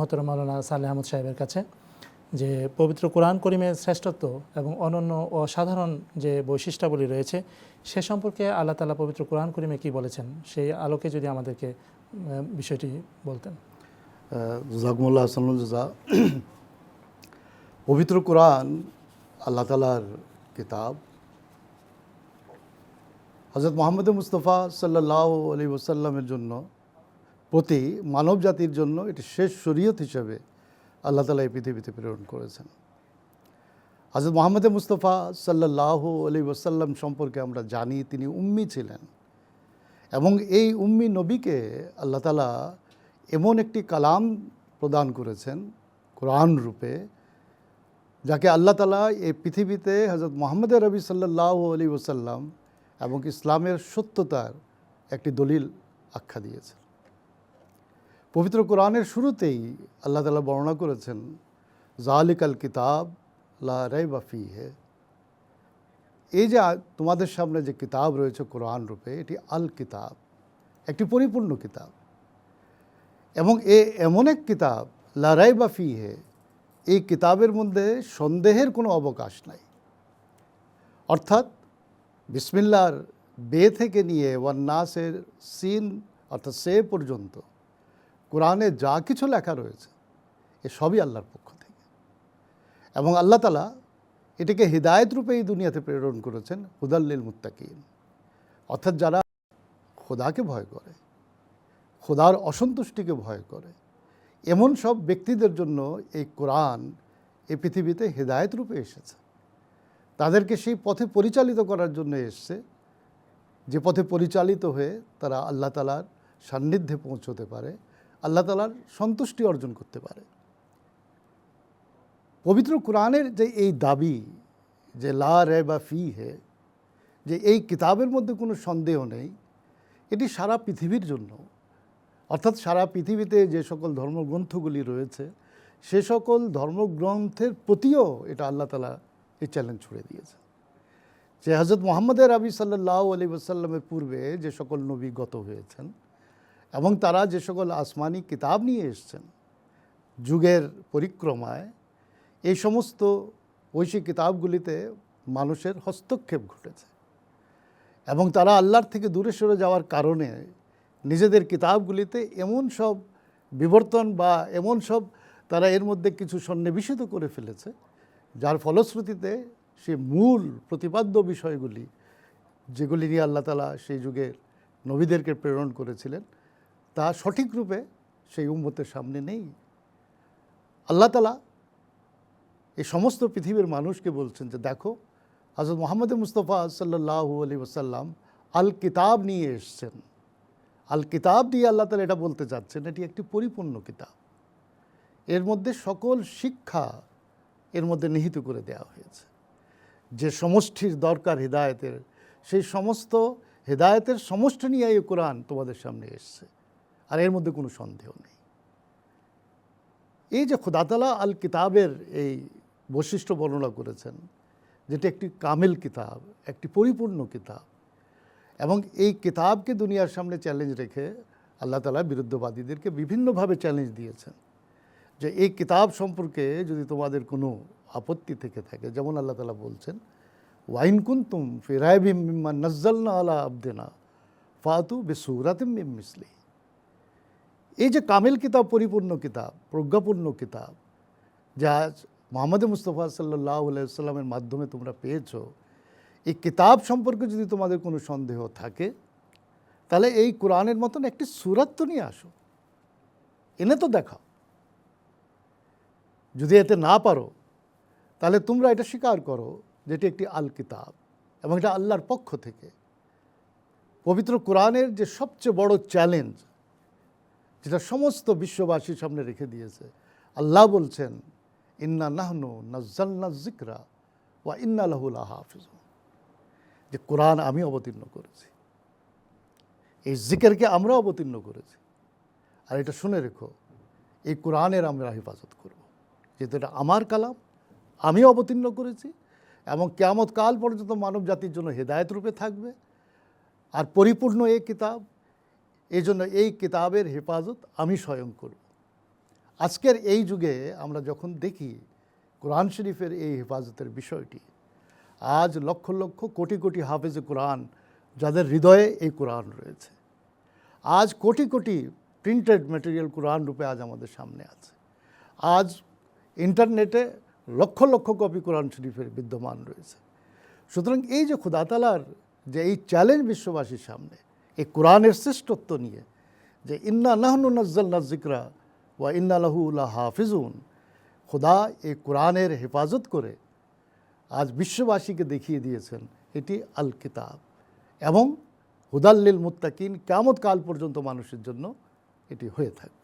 মহতরম মাওলানা সালে আহমদ সাহেবের কাছে যে পবিত্র কোরআন করিমের শ্রেষ্ঠত্ব এবং অনন্য ও সাধারণ যে বৈশিষ্ট্যাবলী রয়েছে, সে সম্পর্কে আল্লাহ তালা পবিত্র কোরআন করিমে কি বলেছেন? সেই আলোকে যদি আমাদেরকে বিষয়টি বলতেন। জাকমুল্লাহ হাসানুল জাজা। পবিত্র কোরআন আল্লাহ তালার কিতাব। হজরত মোহাম্মদ মুস্তফা সাল্লাহ আলী ওসাল্লামের জন্য প্রতি মানব জাতির জন্য এটি শেষ শরীয়ত হিসেবে আল্লাহ তালা এই পৃথিবীতে প্রেরণ করেছেন। হজরত মোহাম্মদ মুস্তফা সাল্লাহ আলী ওসাল্লাম সম্পর্কে আমরা জানি, তিনি উম্মি ছিলেন। এবং এই উম্মি নবীকে আল্লাহ তালা এমন একটি কালাম প্রদান করেছেন কোরআন রূপে, যাকে আল্লাহ তালা এই পৃথিবীতে হজরত মোহাম্মদ রবি সাল্লাহ আলী ওসাল্লাম এবং ইসলামের সত্যতার একটি দলিল আখ্যা দিয়েছেন। পবিত্র কোরআনের শুরুতেই আল্লাহ তালা বর্ণনা করেছেন জালিক আল কিতাব লা রে বাফি হে এই যে তোমাদের সামনে যে কিতাব রয়েছে কোরআন রূপে, এটি আল কিতাব, একটি পরিপূর্ণ কিতাব। এবং এ এমন এক কিতাব লারাই বা ফি হে এই কিতাবের মধ্যে সন্দেহের কোনো অবকাশ নাই। অর্থাৎ বিসমিল্লার বে থেকে নিয়ে ওয়ান্নাসের সিন, অর্থাৎ সে পর্যন্ত কোরআনে যা কিছু লেখা রয়েছে, এ সবই আল্লাহর পক্ষ থেকে। এবং আল্লাহ তালা এটিকে হৃদায়ত রূপে এই দুনিয়াতে প্রেরণ করেছেন হুদাল্লিল মুত্তাকিন। অর্থাৎ যারা খোদাকে ভয় করে, খোদার অসন্তুষ্টিকে ভয় করে, এমন সব ব্যক্তিদের জন্য এই কোরআন এই পৃথিবীতে হৃদায়ত রূপে এসেছে। তাদেরকে সেই পথে পরিচালিত করার জন্য এসছে, যে পথে পরিচালিত হয়ে তারা আল্লাহ তালার সান্নিধ্যে পৌঁছতে পারে। আল্লাহ তালার সন্তুষ্টি অর্জন করতে পারে। পবিত্র কোরআনের যে এই দাবি যে লা রে বা ফি হে যে এই কিতাবের মধ্যে কোনো সন্দেহ নেই, এটি সারা পৃথিবীর জন্য। অর্থাৎ সারা পৃথিবীতে যে সকল ধর্মগ্রন্থগুলি রয়েছে, সে সকল ধর্মগ্রন্থের প্রতিও এটা আল্লাহ তালা এই চ্যালেঞ্জ ছুড়ে দিয়েছে। যে হজরত মোহাম্মদের আবি সাল্লাহ আলী ওসাল্লামের পূর্বে যে সকল নবী গত হয়েছেন এবং তারা যে সকল আসমানি কিতাব নিয়ে এসছেন, যুগের পরিক্রমায়, এই সমস্ত ঐশী কিতাবগুলিতে মানুষের হস্তক্ষেপ ঘটেছে। এবং তারা আল্লাহর থেকে দূরে সরে যাওয়ার কারণে নিজেদের কিতাবগুলিতে এমন সব বিবর্তন বা এমন সব তারা এর মধ্যে কিছু সন্নিবেশিত করে ফেলেছে, যার ফলশ্রুতিতে সে মূল প্রতিপাদ্য বিষয়গুলি, যেগুলি নিয়ে আল্লাহ তালা সেই যুগের নবীদেরকে প্রেরণ করেছিলেন তা সঠিক রূপে সেই উম্মতের সামনে নেই। আল্লাহ তালা এই সমস্ত পৃথিবীর মানুষকে বলছেন যে, দেখো হজরত মোহাম্মদ মুস্তফা সাল্লাহ আলী ওসাল্লাম আল কিতাব নিয়ে এসছেন। আল কিতাব দিয়ে আল্লাহ তালা এটা বলতে চাচ্ছেন এটি একটি পরিপূর্ণ কিতাব। এর মধ্যে সকল শিক্ষা এর মধ্যে নিহিত করে দেওয়া হয়েছে। যে সমষ্টির দরকার হৃদায়তের, সেই সমস্ত হৃদায়তের সমষ্টি নিয়ে এই কোরআন তোমাদের সামনে এসছে। আর এর মধ্যে কোনো সন্দেহ নেই। এই যে খুদাতালা আল কিতাবের এই বৈশিষ্ট্য বর্ণনা করেছেন, যেটি একটি কামেল কিতাব, একটি পরিপূর্ণ কিতাব, এবং এই কিতাবকে দুনিয়ার সামনে চ্যালেঞ্জ রেখে আল্লাহ তালা বিরুদ্ধবাদীদেরকে বিভিন্নভাবে চ্যালেঞ্জ দিয়েছেন যে এই কিতাব সম্পর্কে যদি তোমাদের কোনো আপত্তি থেকে থাকে, যেমন আল্লাহ তালা বলছেন ওয়াইন কুন্তুম ফিরাইবিম মিম্মা নজ্জালনা আলা আবদেনা, ফাতু বেসুরাতিম মিসলি। এই যে কামিল কিতাব, পরিপূর্ণ কিতাব, প্রজ্ঞাপূর্ণ কিতাব, যা মোহাম্মদ মুস্তফা সাল্লাহ সাল্লামের মাধ্যমে তোমরা পেয়েছ, এই কিতাব সম্পর্কে যদি তোমাদের কোনো সন্দেহ থাকে, তাহলে এই কোরআনের মতন একটি সুরাত তো নিয়ে আসো। এনে তো দেখাও। যদি এতে না পারো, তাহলে তোমরা এটা স্বীকার করো যেটি একটি আল কিতাব এবং এটা আল্লাহর পক্ষ থেকে। পবিত্র কোরআনের যে সবচেয়ে বড় চ্যালেঞ্জ যেটা সমস্ত বিশ্ববাসীর সামনে রেখে দিয়েছে। আল্লাহ বলছেন, ইন্না নাহনু নাজ্জালনা জিকরা ওয়া ইন্না লাহুল হাফিজ যে কোরআন আমি অবতীর্ণ করেছি। এই জিকেরকে আমরা অবতীর্ণ করেছি। আর এটা শুনে রেখো, এই কোরআনের আমরা হেফাজত করব। যেহেতু এটা আমার কালাম, আমি অবতীর্ণ করেছি এবং কেয়ামত কাল পর্যন্ত মানব জাতির জন্য হেদায়ত রূপে থাকবে। আর পরিপূর্ণ এই কিতাব এই জন্য এই কিতাবের হেফাজত আমি স্বয়ং করব। আজকের এই যুগে আমরা যখন দেখি কোরআন শরীফের এই হেফাজতের বিষয়টি, আজ লক্ষ লক্ষ কোটি কোটি হাফেজে কোরআন যাদের হৃদয়ে এই কোরআন রয়েছে। আজ কোটি কোটি প্রিন্টেড ম্যাটেরিয়াল কোরআন রূপে আজ আমাদের সামনে আছে। আজ ইন্টারনেটে লক্ষ লক্ষ কপি কোরআন শরীফের বিদ্যমান রয়েছে। সুতরাং এই যে খুদা তালার যে এই চ্যালেঞ্জ বিশ্ববাসীর সামনে এই কোরআনের শ্রেষ্ঠত্ব নিয়ে যে ইন্না নাহনু নজ্জাল নাজিকরা ওয়া ইন্না লাহু লা হাফিজুন খোদা এই কোরআনের হেফাজত করে আজ বিশ্ববাসীকে দেখিয়ে দিয়েছেন এটি আল কিতাব এবং হুদাল্লিল মুত্তাকিন কামত কাল পর্যন্ত মানুষের জন্য এটি হয়ে থাকবে।